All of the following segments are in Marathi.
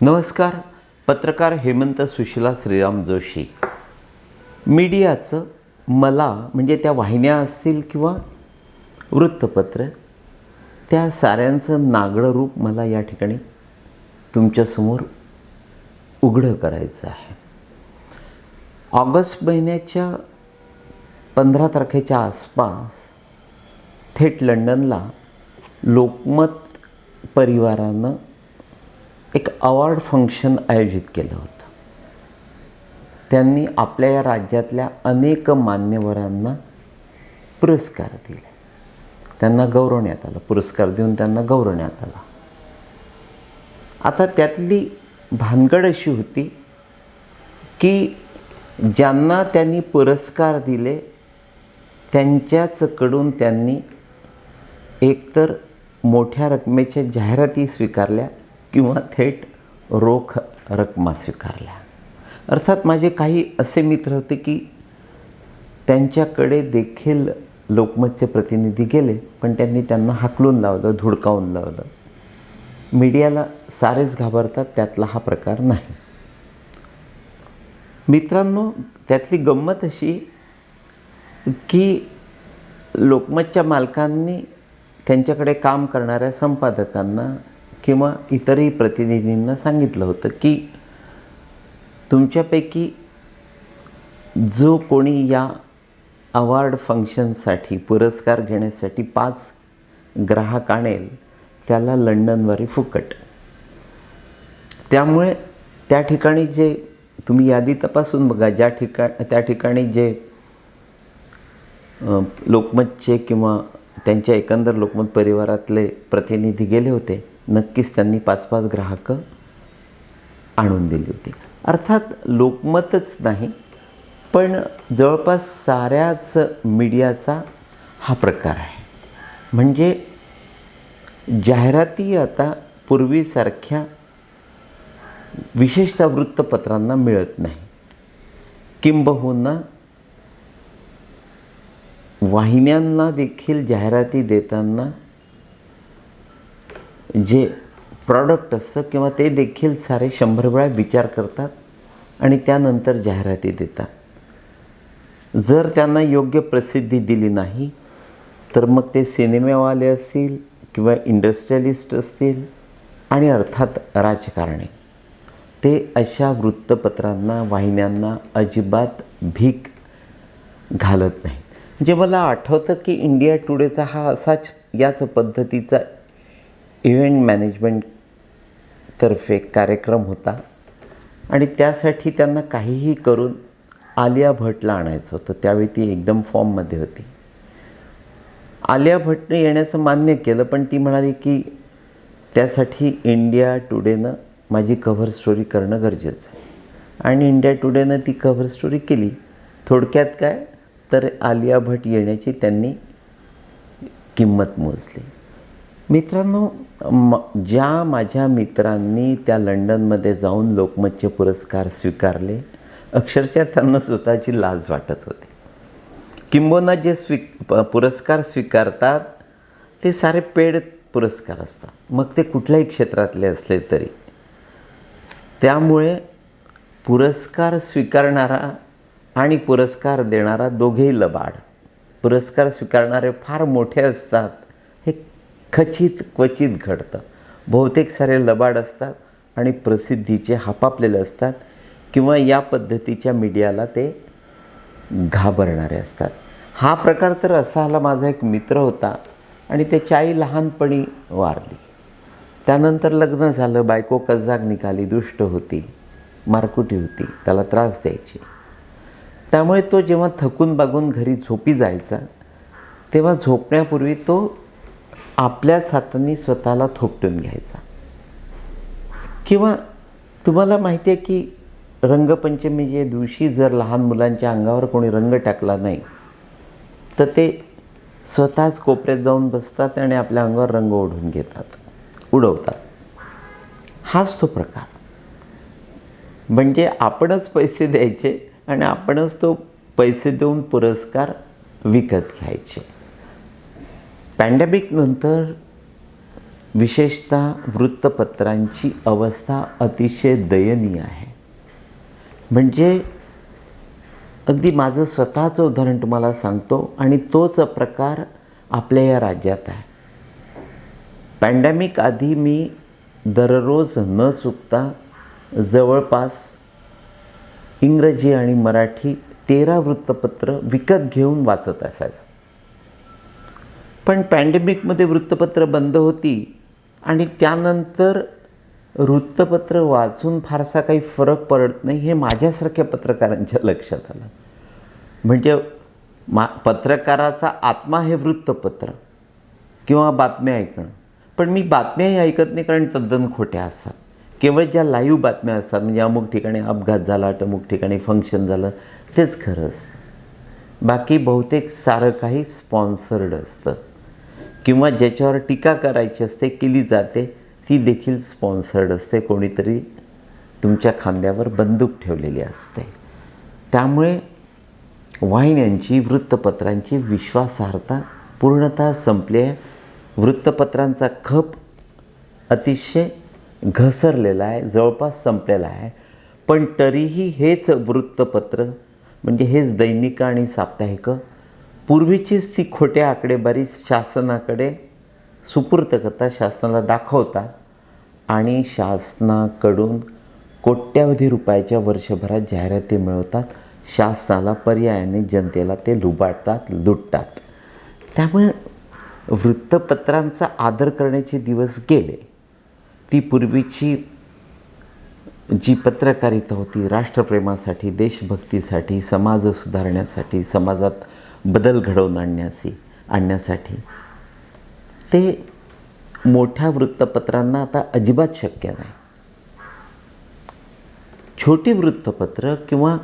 नमस्कार पत्रकार हेमंत सुशिला श्रीराम जोशी. मीडियाचं मला म्हणजे त्या वाहिन्या असतील किंवा वृत्तपत्र त्या साऱ्यांचं नागडं रूप मला या ठिकाणी तुमच्यासमोर उघडं करायचं आहे. ऑगस्ट महिन्याच्या पंधरा तारखेच्या आसपास थेट लंडनला लोकमत परिवारानं एक अवॉर्ड फंक्शन आयोजित केलं होतं. त्यांनी आपल्या या राज्यातल्या अनेक मान्यवरांना पुरस्कार दिले. त्यांना गौरवण्यात आलं. पुरस्कार देऊन त्यांना गौरवण्यात आला. आता त्यातली भानगड अशी होती की ज्यांना त्यांनी पुरस्कार दिले त्यांच्याचकडून त्यांनी एकतर मोठ्या रकमेच्या जाहिराती स्वीकारल्या किंवा थेट रोख रकमा स्वीकारल्या अर्थात माझे काही असे मित्र होते की त्यांच्याकडे देखील लोकमतचे प्रतिनिधी गेले पण त्यांनी त्यांना हाकलून लावलं धुडकावून लावलं. मीडियाला सारेच घाबरतात त्यातला हा प्रकार नाही. मित्रांनो त्यातली गंमत अशी की लोकमतच्या मालकांनी त्यांच्याकडे काम करणाऱ्या संपादकांना किंवा इतरही प्रतिनिधींना सांगितलं होतं की तुमच्यापैकी जो कोणी या अवॉर्ड फंक्शनसाठी पुरस्कार घेण्यासाठी पाच ग्राहक आणेल त्याला लंडनवारी फुकट. त्यामुळे त्या ठिकाणी जे तुम्ही यादी तपासून बघा ज्या ठिकाण त्या ठिकाणी जे लोकमतचे किंवा त्यांच्या एकंदर लोकमत परिवारातले प्रतिनिधी गेले होते नक्कीच त्यांनी पाच पाच ग्राहकं आणून दिली होती. अर्थात लोकमतच नाही पण जवळपास साऱ्याच मीडियाचा हा प्रकार आहे. म्हणजे जाहिराती आता पूर्वीसारख्या विशेषतः वृत्तपत्रांना मिळत नाही. किंबहुना वाहिन्यांना देखील जाहिराती देताना जे प्रॉडक्ट असतं किंवा ते देखील सारे शंभर वेळा विचार करतात आणि त्यानंतर जाहिराती देतात. जर त्यांना योग्य प्रसिद्धी दिली नाही तर मग ते सिनेमेवाले असतील किंवा इंडस्ट्रियलिस्ट असतील आणि अर्थात राजकारणी ते अशा वृत्तपत्रांना वाहिन्यांना अजिबात भीक घालत नाही म्हणजे मला आठवतं की इंडिया टुडेचा हा असाच याच पद्धतीचा इव्हेंट मॅनेजमेंटतर्फे कार्यक्रम होता. आणि त्यासाठी त्यांना काहीही करून आलिया भटला आणायचं होतं. त्यावेळी ती एकदम फॉर्ममध्ये होती. आलिया भटने येण्याचं मान्य केलं पण ती म्हणाली की त्यासाठी इंडिया टुडेनं माझी कव्हर स्टोरी करणं गरजेचं आहे. आणि इंडिया टुडेनं ती कव्हर स्टोरी केली. थोडक्यात काय? तर आलिया भट येण्याची त्यांनी किंमत मोजली. मित्रांनो म ज्या माझ्या मित्रांनी त्या लंडनमध्ये जाऊन लोकमतचे पुरस्कार स्वीकारले अक्षरशः त्यांना स्वतःची लाज वाटत होती. किंबोना जे स्वी प- पुरस्कार स्वीकारतात ते सारे पेड पुरस्कार असतात. मग ते कुठल्याही क्षेत्रातले असले तरी. त्यामुळे पुरस्कार स्वीकारणारा आणि पुरस्कार देणारा दोघेही लबाड. पुरस्कार स्वीकारणारे फार मोठे असतात. खचित क्वचित घडतं. बहुतेक सारे लबाड असतात आणि प्रसिद्धीचे हापापलेले असतात किंवा या पद्धतीच्या मीडियाला ते घाबरणारे असतात. हा प्रकार तर असा आला माझा एक मित्र होता आणि त्याची आई लहानपणी वारली. त्यानंतर लग्न झालं बायको कजाग निघाली दुष्ट होती मारकुटी होती त्याला त्रास द्यायची. त्यामुळे तो जेव्हा थकून बागून घरी झोपी जायचा तेव्हा झोपण्यापूर्वी तो आपल्याच हाताने स्वतःला थोपटून घ्यायचा. किंवा तुम्हाला माहिती आहे की रंगपंचमीच्या दिवशी जर लहान मुलांच्या अंगावर कोणी रंग टाकला नाही तर ते स्वतःच कोपऱ्यात जाऊन बसतात आणि आपल्या अंगावर रंग ओढून घेतात उडवतात. हाच तो प्रकार. म्हणजे आपणच पैसे द्यायचे आणि आपणच तो पैसे देऊन पुरस्कार विकत घ्यायचे. पॅन्डेमिक नंतर विशेषतः वृत्तपत्रांची अवस्था अतिशय दयनीय आहे. म्हणजे अगदी माझं स्वतःचं उदाहरण तुम्हाला सांगतो आणि तोच प्रकार आपल्या या राज्यात आहे. पॅन्डेमिक आधी मी दररोज न चुकता जवळपास इंग्रजी आणि मराठी तेरा वृत्तपत्र विकत घेऊन वाचत असायचं. पण पॅन्डेमिकमध्ये वृत्तपत्र बंद होती आणि त्यानंतर वृत्तपत्र वाचून फारसा काही फरक पडत नाही हे माझ्यासारख्या पत्रकारांच्या लक्षात आलं. म्हणजे मा पत्रकाराचा आत्मा हे वृत्तपत्र किंवा बातम्या ऐकणं. पण मी बातम्याही ऐकत नाही कारण तद्दन खोट्या असतात. केवळ ज्या लाईव्ह बातम्या असतात म्हणजे अमुक ठिकाणी अपघात झाला अमुक ठिकाणी फंक्शन झालं तेच खरं असतं. बाकी बहुतेक सारं काही स्पॉन्सर्ड असतं. किंवा ज्याच्यावर टीका करायची असते केली जाते ती देखील स्पॉन्सर्ड असते. कोणीतरी तुमच्या खांद्यावर बंदूक ठेवलेली असते. त्यामुळे वाहिन्यांची वृत्तपत्रांची विश्वासार्हता पूर्णतः संपली आहे. वृत्तपत्रांचा खप अतिशय घसरलेला आहे जवळपास संपलेला आहे. पण तरीही हेच वृत्तपत्र म्हणजे हेच दैनिक आणि साप्ताहिक पूर्वीचीच ती खोट्या आकडेवारी शासनाकडे सुपूर्त करता शासनाला दाखवता आणि शासनाकडून कोट्यावधी रुपयाच्या वर्षभरात जाहिराती मिळवतात. शासनाला पर्यायाने जनतेला ते लुबाडतात लुटतात. त्यामुळे वृत्तपत्रांचा आदर करण्याचे दिवस गेले. ती पूर्वीची जी पत्रकारिता होती राष्ट्रप्रेमासाठी देशभक्तीसाठी समाज सुधारण्यासाठी समाजात बदल घडवून आणण्यासी आणण्यासाठी. ते मोठ्या वृत्तपत्रांना आता अजिबात शक्य नाही. छोटी वृत्तपत्र किंवा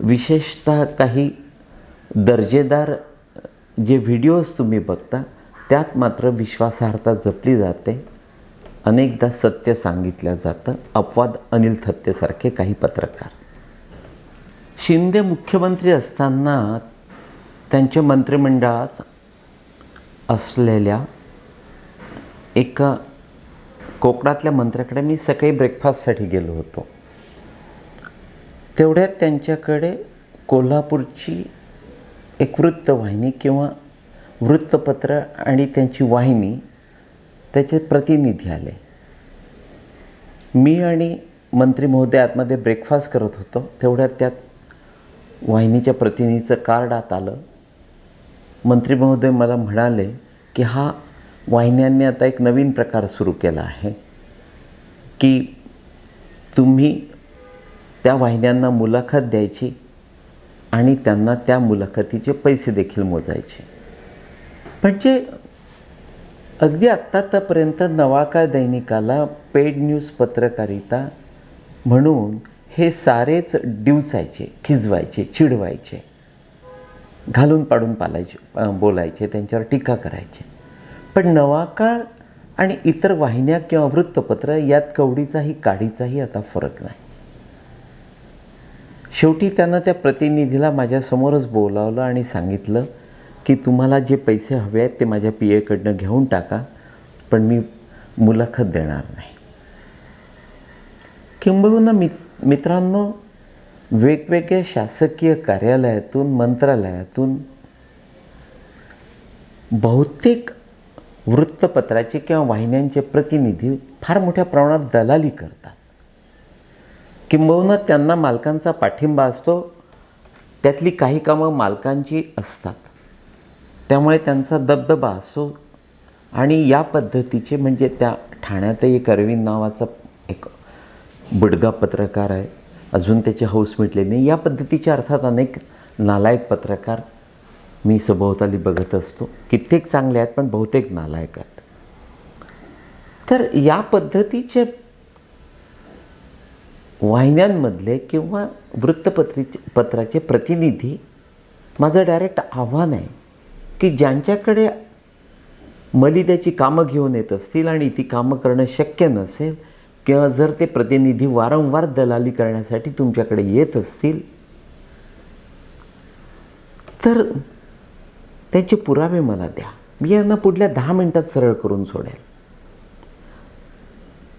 विशेषतः काही दर्जेदार जे व्हिडिओज तुम्ही बघता त्यात मात्र विश्वासार्हता जपली जाते. अनेकदा सत्य सांगितलं जातं. अपवाद अनिल थत्तेसारखे काही पत्रकार. शिंदे मुख्यमंत्री असताना त्यांच्या मंत्रिमंडळात असलेल्या एका कोकणातल्या मंत्र्याकडे मी सकाळी ब्रेकफास्टसाठी गेलो होतो. तेवढ्यात त्यांच्याकडे कोल्हापूरची एक वृत्तवाहिनी किंवा वृत्तपत्र आणि त्यांची वाहिनी त्याचे प्रतिनिधी आले. मी आणि मंत्री महोदय आतमध्ये ब्रेकफास्ट करत होतो. तेवढ्यात त्यात वाहिनीच्या प्रतिनिधीचं कार्ड आत आलं. मंत्री महोदय मला म्हणाले की हा वाहिन्यांनी आता एक नवीन प्रकार सुरू केला आहे की तुम्ही त्या वाहिन्यांना मुलाखत द्यायची आणि त्यांना त्या मुलाखतीचे पैसे देखील मोजायचे. म्हणजे अगदी आत्तापर्यंत नवाकाळ दैनिकाला पेड न्यूज पत्रकारिता म्हणून हे सारेच डिवचायचे खिजवायचे चिडवायचे. घालून पाडून पालायचे बोलायचे त्यांच्यावर टीका करायचे. पण नवाकाळ आणि इतर वाहिन्या किंवा वृत्तपत्र यात कवडीचाही काडीचाही आता फरक नाही. शेवटी त्यांना त्या प्रतिनिधीला माझ्यासमोरच बोलावलं आणि सांगितलं की तुम्हाला जे पैसे हवे आहेत ते माझ्या पी एकडनं घेऊन टाका पण मी मुलाखत देणार नाही. किंबहुना मित मित्रांनो वेगवेगळ्या शासकीय कार्यालयातून मंत्रालयातून बहुतेक वृत्तपत्राचे किंवा वाहिन्यांचे प्रतिनिधी फार मोठ्या प्रमाणात दलाली करतात. किंबहुना त्यांना मालकांचा पाठिंबा असतो त्यातली काही कामं मालकांची असतात. त्यामुळे त्यांचा दबदबा असो आणि या पद्धतीचे म्हणजे त्या ठाण्यातही एक अरविंद नावाचा एक बुडगा पत्रकार आहे. अजून त्याची हौस मिटली नाही. या पद्धतीच्या अर्थात अनेक नालायक पत्रकार मी सभोवताली बघत असतो. कित्येक चांगले आहेत पण बहुतेक नालायक आहेत. तर या पद्धतीचे वाहिन्यांमधले किंवा वृत्तपत्रिचे पत्राचे प्रतिनिधी माझं डायरेक्ट आव्हान आहे की ज्यांच्याकडे मलिद्याची कामं घेऊन येत असतील आणि ती कामं करणं शक्य नसेल किंवा जर ते प्रतिनिधी वारंवार दलाली करण्यासाठी तुमच्याकडे येत असतील तर त्याचे पुरावे मला द्या. मी यांना पुढल्या दहा मिनटात सरळ करून सोडेल.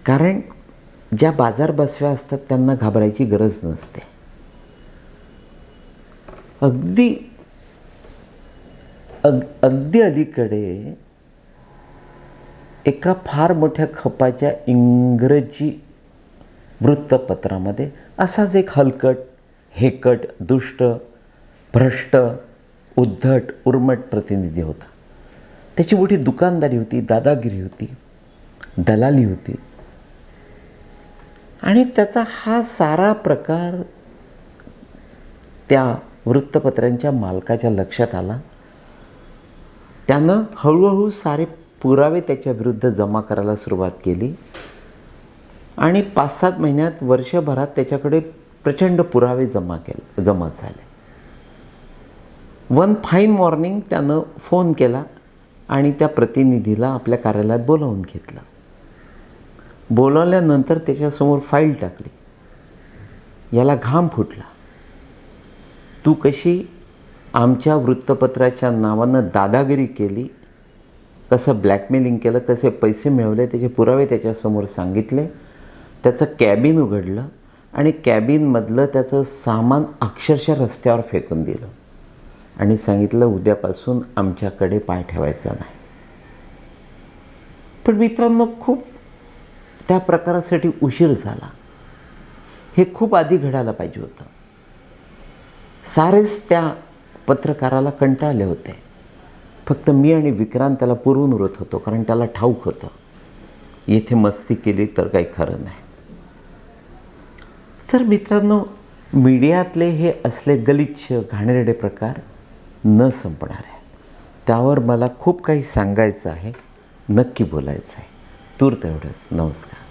कारण ज्या बाजार बसव्या असतात त्यांना घाबरायची गरज नसते. अगदी अग अगदी अलीकडे एका फार मोठ्या खपाच्या इंग्रजी वृत्तपत्रामध्ये असाच एक हलकट हेकट दुष्ट भ्रष्ट उद्धट उर्मट प्रतिनिधी होता. त्याची मोठी दुकानदारी होती दादागिरी होती दलाली होती. आणि त्याचा हा सारा प्रकार त्या वृत्तपत्रांच्या मालकाच्या लक्षात आला. त्यानं हळूहळू सारे पुरावे त्याच्या विरुद्ध जमा करायला सुरुवात केली. आणि पाच सात महिन्यात वर्षभरात त्याच्याकडे प्रचंड पुरावे जमा केले जमा झाले. वन फाईन मॉर्निंग त्यानं फोन केला आणि त्या प्रतिनिधीला आपल्या कार्यालयात बोलावून घेतलं. बोलावल्यानंतर त्याच्यासमोर फाईल टाकली. याला घाम फुटला. तू कशी आमच्या वृत्तपत्राच्या नावानं दादागिरी केली कसं ब्लॅकमेलिंग केलं कसे पैसे मिळवले त्याचे पुरावे त्याच्यासमोर सांगितले. त्याचं कॅबिन उघडलं आणि कॅबिनमधलं त्याचं सामान अक्षरशः रस्त्यावर फेकून दिलं. आणि सांगितलं उद्यापासून आमच्याकडे पाय ठेवायचा नाही. पण मित्रांनो खूप त्या प्रकारासाठी उशीर झाला. हे खूप आधी घडायला पाहिजे होतं. सारेच त्या पत्रकाराला कंटाळले होते. फक्त मी आणि विक्रांत त्याला पुरवून उरत होतो कारण त्याला ठाऊक होतं. येथे मस्ती केली तर काही खरं नाही. तर मित्रांनो मीडियातले हे असले गलिच्छ घाणेरडे प्रकार न संपणार आहे त्यावर मला खूप काही सांगायचं आहे नक्की बोलायचं आहे. तूर्त एवढंच. नमस्कार.